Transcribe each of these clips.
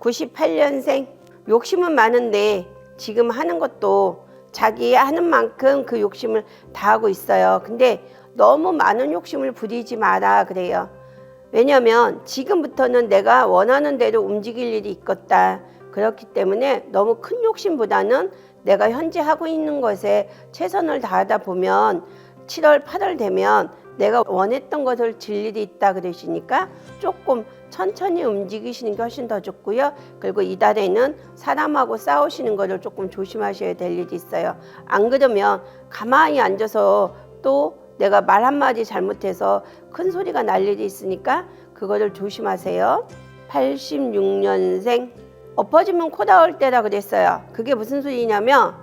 98년생 욕심은 많은데 지금 하는 것도 자기 하는 만큼 그 욕심을 다 하고 있어요. 근데 너무 많은 욕심을 부리지 마라 그래요. 왜냐면 지금부터는 내가 원하는 대로 움직일 일이 있겠다. 그렇기 때문에 너무 큰 욕심보다는 내가 현재 하고 있는 것에 최선을 다하다 보면 7월, 8월 되면 내가 원했던 것을 질 일이 있다 그러시니까 조금 천천히 움직이시는 게 훨씬 더 좋고요. 그리고 이달에는 사람하고 싸우시는 거를 조금 조심하셔야 될 일이 있어요. 안 그러면 가만히 앉아서 또 내가 말 한마디 잘못해서 큰 소리가 날 일이 있으니까 그거를 조심하세요. 86년생 엎어지면 코 닿을 때라 그랬어요. 그게 무슨 소리냐면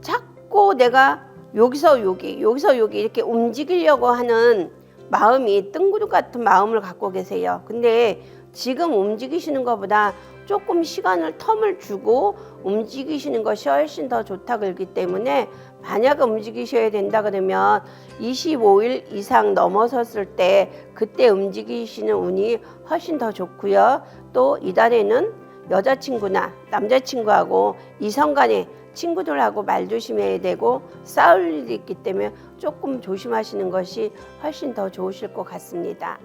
자꾸 내가 여기서 여기 여기서 여기 이렇게 움직이려고 하는 마음이 뜬구름 같은 마음을 갖고 계세요. 근데 지금 움직이시는 것보다 조금 시간을 텀을 주고 움직이시는 것이 훨씬 더 좋다 그러기 때문에 만약 움직이셔야 된다 그러면 25일 이상 넘어섰을 때 그때 움직이시는 운이 훨씬 더 좋고요. 또 이달에는 여자친구나 남자친구하고 이성 간에 친구들하고 말 조심해야 되고 싸울 일이 있기 때문에 조금 조심하시는 것이 훨씬 더 좋으실 것 같습니다.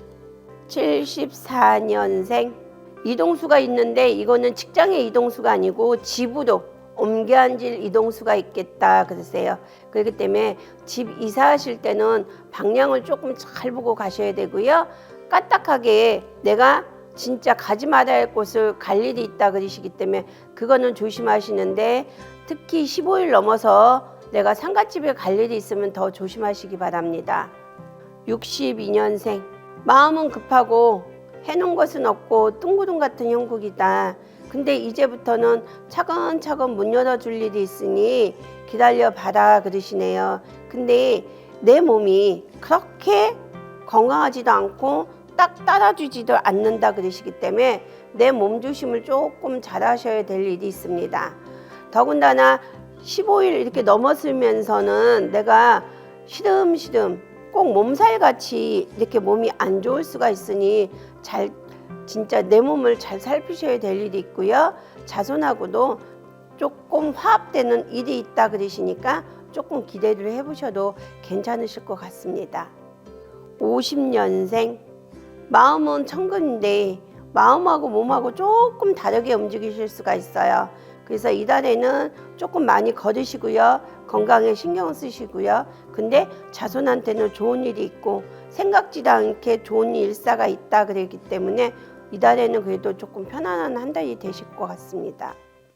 74년생 이동수가 있는데 이거는 직장의 이동수가 아니고 집으로 옮겨 앉을 이동수가 있겠다 그러세요. 그렇기 때문에 집 이사하실 때는 방향을 조금 잘 보고 가셔야 되고요. 까딱하게 내가 진짜 가지 말아야 할 곳을 갈 일이 있다 그러시기 때문에 그거는 조심하시는데 특히 15일 넘어서 내가 상갓집에 갈 일이 있으면 더 조심하시기 바랍니다. 62년생 마음은 급하고 해놓은 것은 없고 뚱구름 같은 형국이다. 근데 이제부터는 차근차근 문 열어줄 일이 있으니 기다려 봐라 그러시네요. 근데 내 몸이 그렇게 건강하지도 않고 딱 따라주지도 않는다 그러시기 때문에 내 몸 조심을 조금 잘 하셔야 될 일이 있습니다. 더군다나 15일 이렇게 넘었으면서는 내가 시름시름 꼭 몸살 같이 이렇게 몸이 안 좋을 수가 있으니 잘 진짜 내 몸을 잘 살피셔야 될 일이 있고요. 자손하고도 조금 화합되는 일이 있다 그러시니까 조금 기대를 해보셔도 괜찮으실 것 같습니다. 50년생 마음은 천근인데 마음하고 몸하고 조금 다르게 움직이실 수가 있어요. 그래서 이달에는 조금 많이 걸으시고요. 건강에 신경 쓰시고요. 근데 자손한테는 좋은 일이 있고 생각지도 않게 좋은 일사가 있다 그랬기 때문에 이달에는 그래도 조금 편안한 한 달이 되실 것 같습니다.